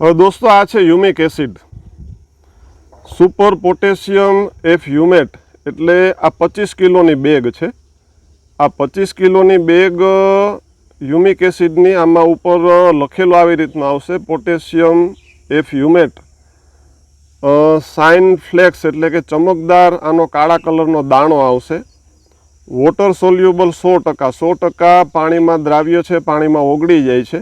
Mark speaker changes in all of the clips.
Speaker 1: હવે દોસ્તો, આ છે humic acid. Super potassium humate એટલે આ પચીસ કિલોની બેગ છે. આ પચીસ કિલોની બેગ યુમિક એસિડની આમાં ઉપર લખેલું આવી રીતનું આવશે, પોટેશિયમ એફ યુમેટ. સાઇન ફ્લેક્સ એટલે કે ચમકદાર, આનો કાળા કલરનો દાણો આવશે. વોટર સોલ્યુબલ સો ટકા. સો ટકા પાણીમાં દ્રાવ્ય છે, પાણીમાં ઓગળી જાય છે.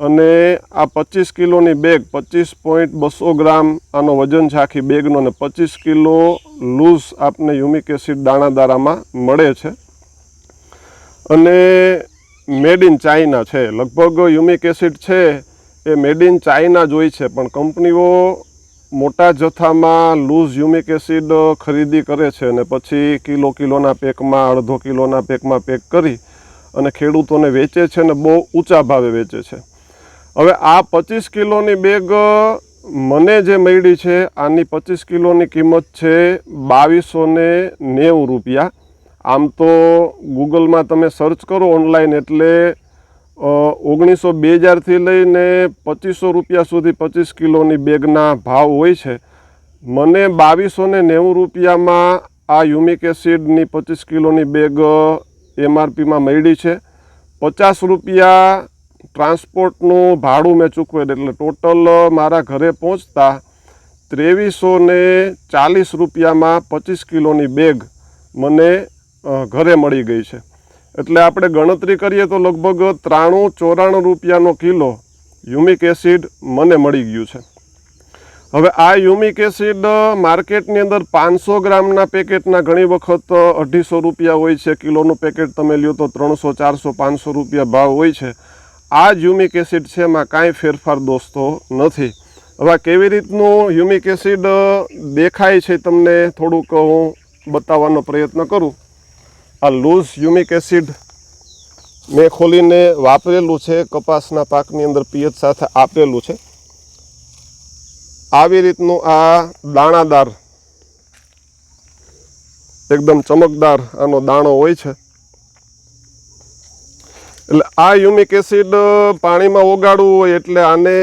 Speaker 1: અને આ પચીસ કિલોની બેગ પચીસ પોઈન્ટ બસો ગ્રામ આનો વજન છે આખી બેગનો અને પચીસ કિલો લૂઝ આપને યુમિક એસિડ દાણાદારામાં મળે છે. અને મેડ ઇન ચાઇના છે. લગભગ યુમિક એસિડ છે એ મેડ ઇન ચાઇના જ હોય છે, પણ કંપનીઓ મોટા જથ્થામાં લૂઝ યુમિક એસિડ ખરીદી કરે છે અને પછી કિલો કિલોના પેકમાં, અડધો કિલોના પેકમાં પેક કરી અને ખેડૂતોને વેચે છે અને બહુ ઊંચા ભાવે વેચે છે. હવે આ પચીસ કિલોની બેગ મને જે મળી છે, આની પચીસ કિલોની કિંમત છે બાવીસો ને નેવું રૂપિયા. આમ તો ગૂગલમાં તમે સર્ચ કરો ઓનલાઈન એટલે ઓગણીસો બે હજારથી લઈને પચીસો રૂપિયા સુધી પચીસ કિલોની બેગના ભાવ હોય છે. મને બાવીસો ને નેવું રૂપિયામાં આ યુમિક એસિડની પચીસ કિલોની બેગ એમઆરપીમાં મળી છે. પચાસ રૂપિયા ટ્રાન્સપોર્ટનું ભાડું મેં ચૂકવેલ એટલે ટોટલ મારા ઘરે પહોંચતા ત્રેવીસો ને ચાલીસ રૂપિયામાં પચીસ કિલોની બેગ મને ઘરે મળી ગઈ છે. એટલે આપણે ગણતરી કરીએ તો લગભગ ત્રાણું ચોરાણું રૂપિયાનો કિલો યુમિક એસિડ મને મળી ગયું છે. હવે આ યુમિક એસિડ માર્કેટની અંદર પાંચસો ગ્રામના પેકેટના ઘણી વખત અઢીસો રૂપિયા હોય છે, કિલોનું પેકેટ તમે લ્યો તો ત્રણસો, ચારસો, પાંચસો રૂપિયા ભાવ હોય છે. આ યુમિક એસિડ છે, એમાં કાંઈ ફેરફાર દોસ્તો નથી. હવે કેવી રીતનું યુમિક એસિડ દેખાય છે તમને થોડુંક હું બતાવવાનો પ્રયત્ન કરું. આ લૂઝ યુમિક એસિડ મેં ખોલીને વાપરેલું છે, કપાસના પાકની અંદર પિયત સાથે આપેલું છે. આવી રીતનું આ દાણાદાર, એકદમ ચમકદાર આનો દાણો હોય છે. એટલે આ યુમિક એસિડ પાણીમાં ઓગાળવું હોય એટલે આને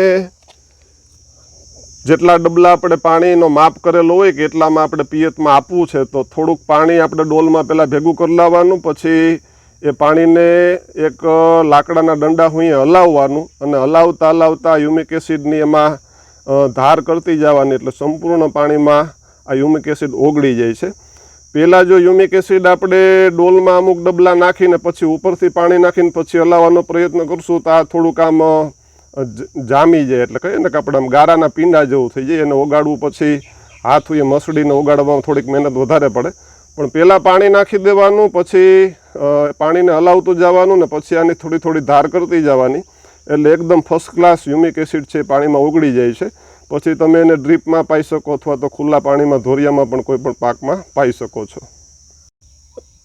Speaker 1: જેટલા ડબલા આપણે પાણીનો માપ કરેલો હોય કે એટલામાં આપણે પિયતમાં આપવું છે, તો થોડુંક પાણી આપણે ડોલમાં પહેલાં ભેગું કરી લાવવાનું, પછી એ પાણીને એક લાકડાના દંડા હુંએ હલાવવાનું અને હલાવતા હલાવતા યુમિક એસિડની એમાં ધાર કરતી જવાની એટલે સંપૂર્ણ પાણીમાં આ યુમિક એસિડ ઓગળી જાય છે. પહેલાં જો યુમિક એસિડ આપણે ડોલમાં અમુક ડબલા નાખીને પછી ઉપરથી પાણી નાખીને પછી હલાવવાનો પ્રયત્ન કરશું, તો આ થોડુંક આમ જામી જાય. એટલે કહીએ ને કે આપણે આમ ગારાના પીંડા જેવું થઈ જાય. એને ઓગાળવું પછી હાથ એ મસડીને ઓગાળવામાં થોડીક મહેનત વધારે પડે. પણ પહેલાં પાણી નાખી દેવાનું, પછી પાણીને હલાવતું જવાનું ને પછી આની થોડી થોડી ધાર કરતી જવાની. એટલે એકદમ ફર્સ્ટ ક્લાસ યુમિક એસિડ છે પાણીમાં ઓગળી જાય છે. પછી તમે એને ડ્રીપમાં પાઈ શકો અથવા તો ખુલ્લા પાણીમાં, ધોરિયામાં પણ કોઈ પણ પાકમાં પાઈ શકો છો.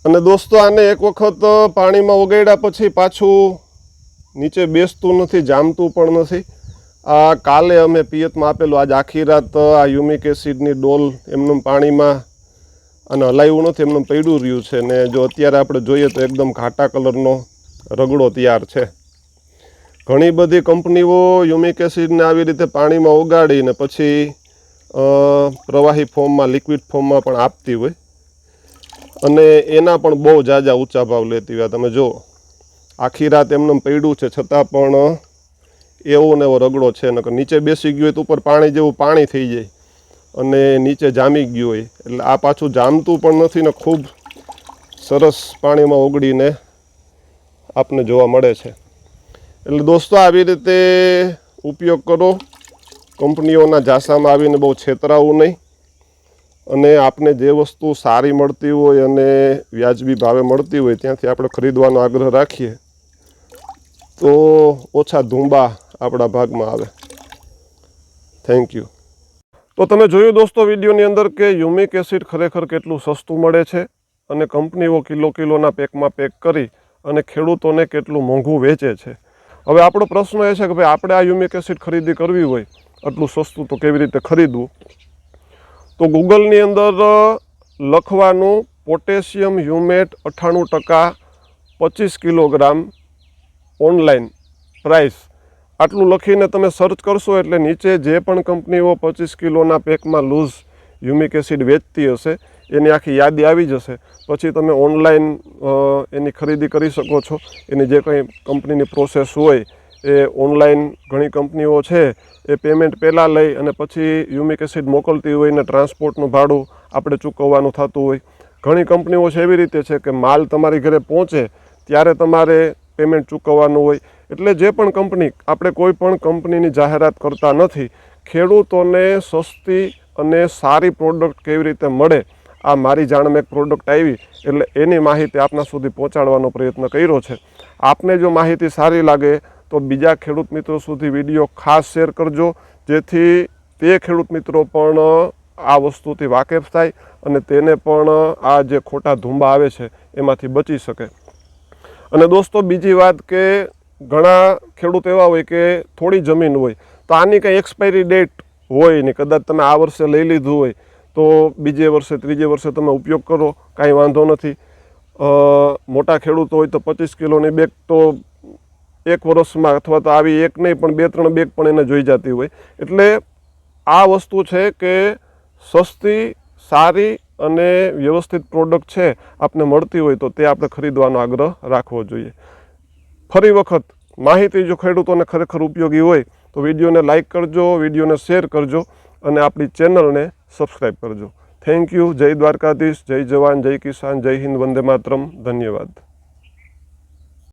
Speaker 1: અને દોસ્તો, આને એક વખત પાણીમાં ઓગાળ્યા પછી પાછું નીચે બેસતું નથી, જામતું પણ નથી. આ કાલે અમે પિયતમાં આપેલું, આજ આખી રાત આ યુમિક એસિડની ડોલ એમનું પાણીમાં અને હલાવ્યું નથી, એમનું પડ્યું રહ્યું છે. ને જો અત્યારે આપણે જોઈએ તો એકદમ ઘાટા કલરનો રગડો તૈયાર છે. ઘણી બધી કંપનીઓ યુમિક એસિડને આવી રીતે પાણીમાં ઓગાળીને પછી પ્રવાહી ફોર્મમાં, લિક્વિડ ફોર્મમાં પણ આપતી હોય. અને એના પણ બહુ જાજા ઊંચા ભાવ લેતી હોય. તમે જુઓ, આખી રાત એમને પડ્યું છે, છતાં પણ એવો ને એવો રગડો છે. નકર નીચે બેસી ગયું હોય તો ઉપર પાણી જેવું પાણી થઈ જાય અને નીચે જામી ગયું હોય. એટલે આ પાછું જામતું પણ નથી ને ખૂબ સરસ પાણીમાં ઓગળીને આપને જોવા મળે છે. એટલે દોસ્તો, આવી રીતે ઉપયોગ કરો. કંપનીઓના ઝાંસામાં આવીને બહુ છેતરાવું નહીં. અને આપને જે વસ્તુ સારી મળતી હોય અને વ્યાજબી ભાવે મળતી હોય, ત્યાંથી આપણે ખરીદવાનો આગ્રહ રાખીએ. તો ઓછા ધૂંબા આપણા ભાગમાં આવે. થેન્ક યુ તો તમે જોયું દોસ્તો વિડીયોની અંદર કે યુમિક એસિડ ખરેખર કેટલું સસ્તું મળે છે અને કંપનીઓ કિલો કિલોના પેકમાં પેક કરી અને ખેડૂતોને કેટલું મોંઘું વેચે છે. હવે આપણો પ્રશ્ન એ છે કે ભાઈ આપણે આ યુમિક એસિડ ખરીદી કરવી હોય, આટલું સસ્તું તો કેવી રીતે ખરીદવું? તો ગૂગલની અંદર લખવાનું પોટેશિયમ હ્યુમેટ અઠ્ઠાણું ટકા પચીસ કિલોગ્રામ ઓનલાઈન પ્રાઇસ. આટલું લખીને તમે સર્ચ કરશો એટલે નીચે જે પણ કંપનીઓ પચીસ કિલોના પેકમાં લૂઝ યુમિક એસિડ વેચતી હશે એની આખી યાદી આવી જશે. પછી તમે ઓનલાઈન એની ખરીદી કરી શકો છો. એની જે કંઈ કંપનીની પ્રોસેસ હોય, એ ઓનલાઈન ઘણી કંપનીઓ છે, એ પેમેન્ટ પહેલાં લઈ અને પછી યુમિક એસિડ મોકલતી હોય ને ટ્રાન્સપોર્ટનું ભાડું આપણે ચૂકવવાનું થતું હોય. ઘણી કંપનીઓ છે એવી રીતે છે કે માલ તમારી ઘરે પહોંચે, ત્યારે તમારે પેમેન્ટ ચૂકવવાનું હોય. એટલે જે પણ કંપની, આપણે કોઈ પણ કંપનીની જાહેરાત કરતા નથી, ખેડૂતોને સસ્તી અને સારી પ્રોડક્ટ કેવી રીતે મળે આ મારી જાણમાં એક પ્રોડક્ટ આવી એટલે એની માહિતી આપના સુધી પહોંચાડવાનો પ્રયત્ન કર્યો છે. આપને જો માહિતી સારી લાગે તો બીજા ખેડૂત મિત્રો સુધી વીડિયો ખાસ શેર કરજો, જેથી તે ખેડૂત મિત્રો પણ આ વસ્તુથી વાકેફ થાય અને તેને પણ આ જે ખોટા ધુંબા આવે છે એમાંથી બચી શકે. અને દોસ્તો, બીજી વાત કે ઘણા ખેડૂત એવા હોય કે થોડી જમીન હોય, તો આની કંઈ એક્સપાયરી ડેટ હોય નહીં. કદાચ તમે આ વર્ષે લઈ લીધું હોય તો બીજે વર્ષે, ત્રીજે વર્ષે તમે ઉપયોગ કરો, કાંઈ વાંધો નથી. મોટા ખેડૂતો હોય તો પચીસ કિલોની બેગ તો એક વર્ષમાં અથવા તો આવી એક નહીં, પણ બે, ત્રણ બેગ પણ એને જોઈ જતી હોય. એટલે આ વસ્તુ છે કે સસ્તી, સારી અને વ્યવસ્થિત પ્રોડક્ટ છે, આપને મળતી હોય તો તે આપણે ખરીદવાનો આગ્રહ રાખવો જોઈએ. ફરી વખત માહિતી જો ખેડૂતોને ખરેખર ઉપયોગી હોય, તો વિડીયોને લાઇક કરજો, વિડીયોને શેર કરજો અને આપણી ચેનલને સબસ્ક્રાઈબ કરજો. થેન્ક યુ જય દ્વારકાધીશ, જય જવાન, જય કિસાન, જય હિન્દ, વંદે માતરમ. ધન્યવાદ.